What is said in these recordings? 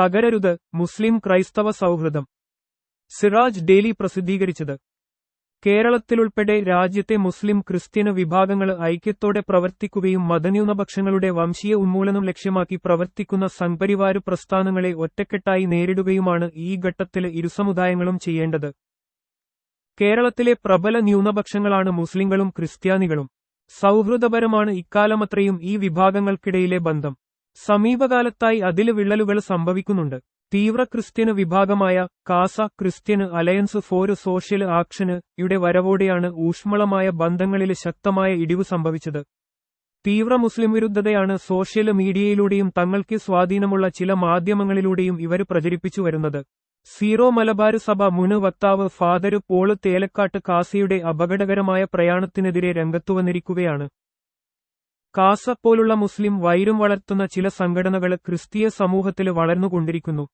തകരരുത് മുസ്ലിം ക്രൈസ്തവ സൗഹൃദം. സിറാജ് ഡെയിലി പ്രസിദ്ധീകരിച്ചത്. കേരളത്തിലുൾപ്പെടെ രാജ്യത്തെ മുസ്ലിം ക്രിസ്ത്യന് വിഭാഗങ്ങൾ ഐക്യത്തോടെ പ്രവർത്തിക്കുകയും മതന്യൂനപക്ഷങ്ങളുടെ വംശീയ ഉന്മൂലനം ലക്ഷ്യമാക്കി പ്രവർത്തിക്കുന്ന സംപരിവാര പ്രസ്ഥാനങ്ങളെ ഒറ്റക്കെട്ടായി നേരിടുകയുമാണ് ഈ ഘട്ടത്തിൽ ഇരുസമുദായങ്ങളും ചെയ്യേണ്ടത്. കേരളത്തിലെ പ്രബല ന്യൂനപക്ഷങ്ങളാണ് മുസ്ലിങ്ങളും ക്രിസ്ത്യാനികളും. സൗഹൃദപരമാണ് ഇക്കാലമത്രയും ഈ വിഭാഗങ്ങൾക്കിടയിലെ ബന്ധം. സമീപകാലത്തായി അതിൽ വിള്ളലുകൾ സംഭവിക്കുന്നുണ്ട്. തീവ്ര ക്രിസ്ത്യന് വിഭാഗമായ CASA Christian alliance for social action യുടെ വരവോടെയാണ് ഊഷ്മളമായ ബന്ധങ്ങളിൽ ശക്തമായ ഇടിവ് സംഭവിച്ചത്. തീവ്ര മുസ്ലിം വിരുദ്ധതയാണ് സോഷ്യൽ മീഡിയയിലൂടെയും തങ്ങൾക്ക് സ്വാധീനമുള്ള ചില മാധ്യമങ്ങളിലൂടെയും ഇവർ പ്രചരിപ്പിച്ചു വരുന്നത്. സീറോ മലബാർ സഭ മുന് വക്താവ് ഫാദർ പോൾ തേലക്കാട്ട് കാസയുടെ അപകടകരമായ പ്രയാണത്തിനെതിരെ രംഗത്തുവന്നിരിക്കുകയാണ്. കാസ പോലുള്ള മുസ്ലിം വൈരം വളർത്തുന്ന ചില സംഘടനകൾ ക്രിസ്തീയ സമൂഹത്തിൽ വളർന്നുകൊണ്ടിരിക്കുന്നു.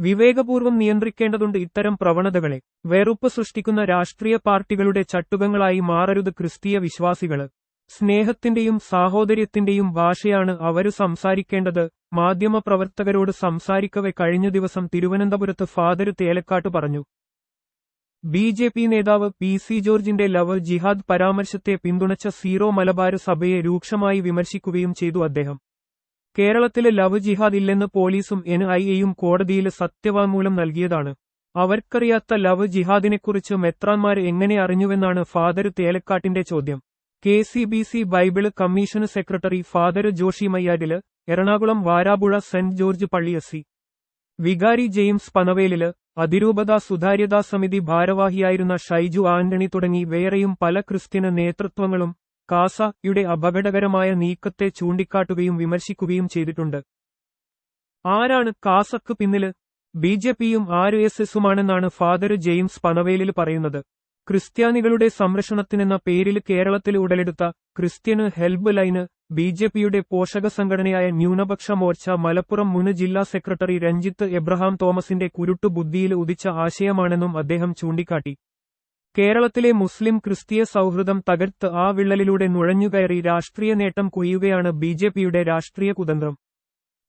വിവേകപൂർവം നിയന്ത്രിക്കേണ്ടതുണ്ട് ഇത്തരം പ്രവണതകളെ. വെറുപ്പ് സൃഷ്ടിക്കുന്ന രാഷ്ട്രീയ പാർട്ടികളുടെ ചട്ടുകങ്ങളായി മാറരുത് ക്രിസ്തീയ വിശ്വാസികൾ സ്നേഹത്തിന്റെയും സാഹോദര്യത്തിന്റെയും ഭാഷയാണ് അവർ സംസാരിക്കേണ്ടത്. മാധ്യമപ്രവർത്തകരോട് സംസാരിക്കവെ കഴിഞ്ഞ ദിവസം തിരുവനന്തപുരത്ത് ഫാദർ തേലക്കാട്ട് പറഞ്ഞു. ബി ജെ പി നേതാവ് പി സി ജോർജിന്റെ ലവ് ജിഹാദ് പരാമർശത്തെ പിന്തുണച്ച സീറോ മലബാർ സഭയെ രൂക്ഷമായി വിമർശിക്കുകയും ചെയ്തു അദ്ദേഹം. കേരളത്തിലെ ലവ് ജിഹാദ് ഇല്ലെന്ന് പോലീസും എൻ ഐ എയും കോടതിയിൽ സത്യവാങ്മൂലം നൽകിയതാണ്. അവർക്കറിയാത്ത ലവ് ജിഹാദിനെക്കുറിച്ച് മെത്രാന്മാർ എങ്ങനെ അറിഞ്ഞുവെന്നാണ് ഫാദർ തേലക്കാട്ടിന്റെ ചോദ്യം. K C B C Bible commission secretary father Joshi Mayyadil Ernakulam Varapuzha saint George പള്ളി എസ് സി. വികാരി ജെയിംസ് പനവേലിൽ അതിരൂപത സുതാര്യതാ സമിതി ഭാരവാഹിയായിരുന്ന ഷൈജു ആന്റണി തുടങ്ങി വേറെയും പല ക്രിസ്ത്യന് നേതൃത്വങ്ങളും കാസയുടെ അപകടകരമായ നീക്കത്തെ ചൂണ്ടിക്കാട്ടുകയും വിമർശിക്കുകയും ചെയ്തിട്ടുണ്ട്. ആരാണ് കാസക്ക് പിന്നിൽ? ബി ജെ പിയും ആർ എസ് എസുമാണെന്നാണ് ഫാദർ ജെയിംസ് പനവേലിൽ പറയുന്നത്. ക്രിസ്ത്യാനികളുടെ സംരക്ഷണത്തിനെന്ന പേരിൽ കേരളത്തിൽ ഉടലെടുത്ത Christian help line B J പിയുടെ പോഷക സംഘടനയായ ന്യൂനപക്ഷ മോർച്ച മലപ്പുറം മുൻ ജില്ലാ സെക്രട്ടറി രഞ്ജിത്ത് എബ്രഹാം തോമസിന്റെ കുരുട്ടു ബുദ്ധിയിൽ ഉദിച്ച ആശയമാണെന്നും അദ്ദേഹം ചൂണ്ടിക്കാട്ടി. കേരളത്തിലെ മുസ്ലിം ക്രിസ്തീയ സൗഹൃദം തകർത്ത് ആ വിള്ളലിലൂടെ നുഴഞ്ഞുകയറി രാഷ്ട്രീയ നേട്ടം കൊയ്യുകയാണ് ബി ജെ പിയുടെ രാഷ്ട്രീയ കുതന്ത്രം.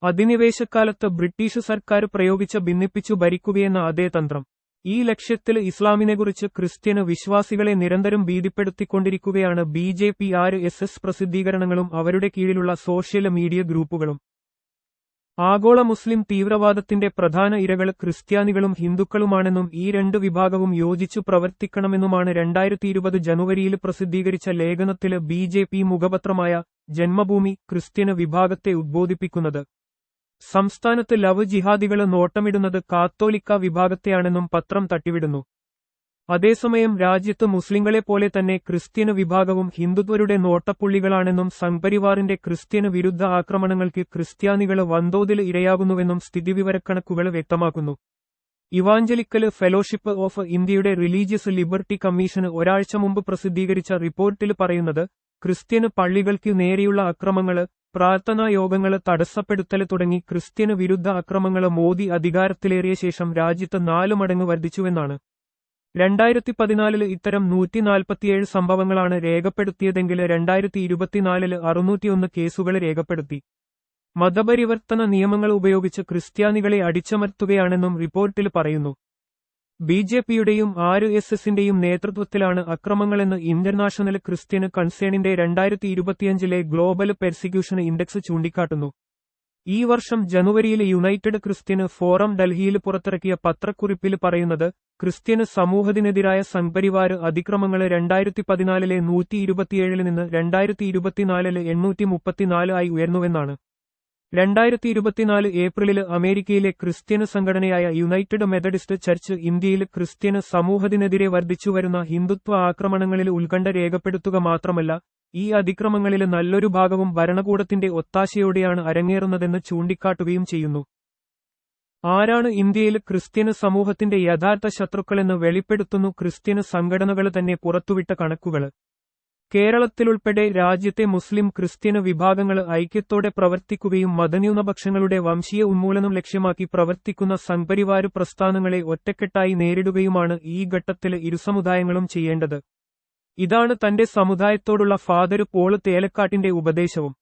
അധിനിവേശക്കാലത്ത് ബ്രിട്ടീഷ് സർക്കാർ പ്രയോഗിച്ച ഭിന്നിപ്പിച്ചു ഭരിക്കുകയെന്ന അതേ തന്ത്രം. ഈ ലക്ഷ്യത്തിൽ ഇസ്ലാമിനെക്കുറിച്ച് ക്രിസ്ത്യന് വിശ്വാസികളെ നിരന്തരം ഭീതിപ്പെടുത്തിക്കൊണ്ടിരിക്കുകയാണ് B J P R S S പ്രസിദ്ധീകരണങ്ങളും അവരുടെ കീഴിലുള്ള സോഷ്യൽ മീഡിയ ഗ്രൂപ്പുകളും. ആഗോള മുസ്ലിം തീവ്രവാദത്തിന്റെ പ്രധാന ഇരകൾ ക്രിസ്ത്യാനികളും ഹിന്ദുക്കളുമാണെന്നും ഈ രണ്ട് വിഭാഗവും യോജിച്ചു പ്രവർത്തിക്കണമെന്നുമാണ് രണ്ടായിരത്തി ഇരുപത് ജനുവരിയിൽ പ്രസിദ്ധീകരിച്ച ലേഖനത്തിൽ ബി മുഖപത്രമായ ജന്മഭൂമി ക്രിസ്ത്യന് വിഭാഗത്തെ ഉദ്ബോധിപ്പിക്കുന്നത്. സംസ്ഥാനത്ത് ലവ് ജിഹാദികൾ നോട്ടമിടുന്നത് കാത്തോലിക്ക വിഭാഗത്തെയാണെന്നും പത്രം തട്ടിവിടുന്നു. അതേസമയം രാജ്യത്ത് മുസ്ലിങ്ങളെപ്പോലെ തന്നെ ക്രിസ്ത്യന് വിഭാഗവും ഹിന്ദുത്വരുടെ നോട്ടപ്പുള്ളികളാണെന്നും സംപരിവാറിന്റെ ക്രിസ്ത്യന് വിരുദ്ധ ആക്രമണങ്ങൾക്ക് ക്രിസ്ത്യാനികൾ വൻതോതിൽ ഇരയാകുന്നുവെന്നും സ്ഥിതിവിവരക്കണക്കുകൾ വ്യക്തമാക്കുന്നു. ഇവാഞ്ചലിക്കൽ ഫെലോഷിപ്പ് ഓഫ് ഇന്ത്യയുടെ റിലീജിയസ് ലിബർട്ടി കമ്മീഷന് ഒരാഴ്ച മുമ്പ് പ്രസിദ്ധീകരിച്ച റിപ്പോർട്ടിൽ പറയുന്നത് ക്രിസ്ത്യന് പള്ളികൾക്ക് നേരെയുള്ള അക്രമങ്ങൾ പ്രാർത്ഥനാ യോഗങ്ങൾ തടസ്സപ്പെടുത്തൽ തുടങ്ങി ക്രിസ്ത്യന് വിരുദ്ധ അക്രമങ്ങൾ മോദി അധികാരത്തിലേറിയ ശേഷം രാജ്യത്ത് നാലു മടങ്ങ് വർദ്ധിച്ചുവെന്നാണ്. രണ്ടായിരത്തി പതിനാലിൽ ഇത്തരം നൂറ്റിനാൽപ്പത്തിയേഴ് സംഭവങ്ങളാണ് രേഖപ്പെടുത്തിയതെങ്കിൽ രണ്ടായിരത്തി ഇരുപത്തിനാലിൽ അറുന്നൂറ്റിയൊന്ന് കേസുകൾ രേഖപ്പെടുത്തി. മതപരിവർത്തന നിയമങ്ങൾ ഉപയോഗിച്ച് ക്രിസ്ത്യാനികളെ അടിച്ചമർത്തുകയാണെന്നും റിപ്പോർട്ടിൽ പറയുന്നു. ബി ജെ പിയുടെയും ആർ എസ് എസിന്റെയും നേതൃത്വത്തിലാണ് അക്രമങ്ങളെന്ന് ഇന്റർനാഷണൽ ക്രിസ്ത്യൻ കൺസേണിന്റെ രണ്ടായിരത്തി ഇരുപത്തിയഞ്ചിലെ ഗ്ലോബൽ പെർസിക്യൂഷൻ ഇൻഡെക്സ് ചൂണ്ടിക്കാട്ടുന്നു. ഈ വർഷം ജനുവരിയിൽ യുണൈറ്റഡ് ക്രിസ്ത്യൻ ഫോറം ഡൽഹിയിൽ പുറത്തിറക്കിയ പത്രക്കുറിപ്പിൽ പറയുന്നത് ക്രിസ്ത്യൻ സമൂഹത്തിനെതിരായ സംപരിവാര അതിക്രമങ്ങൾ രണ്ടായിരത്തി പതിനാലിലെ നൂറ്റി ഇരുപത്തിയേഴിൽ നിന്ന് രണ്ടായിരത്തി ഇരുപത്തിനാലിൽ എണ്ണൂറ്റി മുപ്പത്തിനാല് ആയി ഉയർന്നുവെന്നാണ്. രണ്ടായിരത്തി ഇരുപത്തിനാല് ഏപ്രിലിൽ അമേരിക്കയിലെ ക്രിസ്ത്യന് സംഘടനയായ യുണൈറ്റഡ് മെത്തഡിസ്റ്റ് ചർച്ച് ഇന്ത്യയിൽ ക്രിസ്ത്യന് സമൂഹത്തിനെതിരെ വർദ്ധിച്ചുവരുന്ന ഹിന്ദുത്വ ആക്രമണങ്ങളിൽ ഉത്കണ്ഠ രേഖപ്പെടുത്തുക മാത്രമല്ല ഈ അതിക്രമങ്ങളിൽ നല്ലൊരു ഭാഗവും ഭരണകൂടത്തിന്റെ ഒത്താശയോടെയാണ് അരങ്ങേറുന്നതെന്ന് ചൂണ്ടിക്കാട്ടുകയും ചെയ്യുന്നു. ആരാണ് ഇന്ത്യയിൽ ക്രിസ്ത്യന് സമൂഹത്തിന്റെ യഥാർത്ഥ ശത്രുക്കളെന്ന് വെളിപ്പെടുത്തുന്നു ക്രിസ്ത്യന് സംഘടനകൾ തന്നെ പുറത്തുവിട്ട കണക്കുകൾ കേരളത്തിലുൾപ്പെടെ രാജ്യത്തെ മുസ്ലിം ക്രിസ്ത്യന് വിഭാഗങ്ങൾ ഐക്യത്തോടെ പ്രവർത്തിക്കുകയും മതന്യൂനപക്ഷങ്ങളുടെ വംശീയ ഉന്മൂലനം ലക്ഷ്യമാക്കി പ്രവർത്തിക്കുന്ന സംപരിവാര പ്രസ്ഥാനങ്ങളെ ഒറ്റക്കെട്ടായി നേരിടുകയുമാണ് ഈ ഘട്ടത്തിൽ ഇരുസമുദായങ്ങളും ചെയ്യേണ്ടത്. ഇതാണ് തന്റെ സമുദായത്തോടുള്ള ഫാദർ പോൾ തേലക്കാട്ടിന്റെ ഉപദേശവും.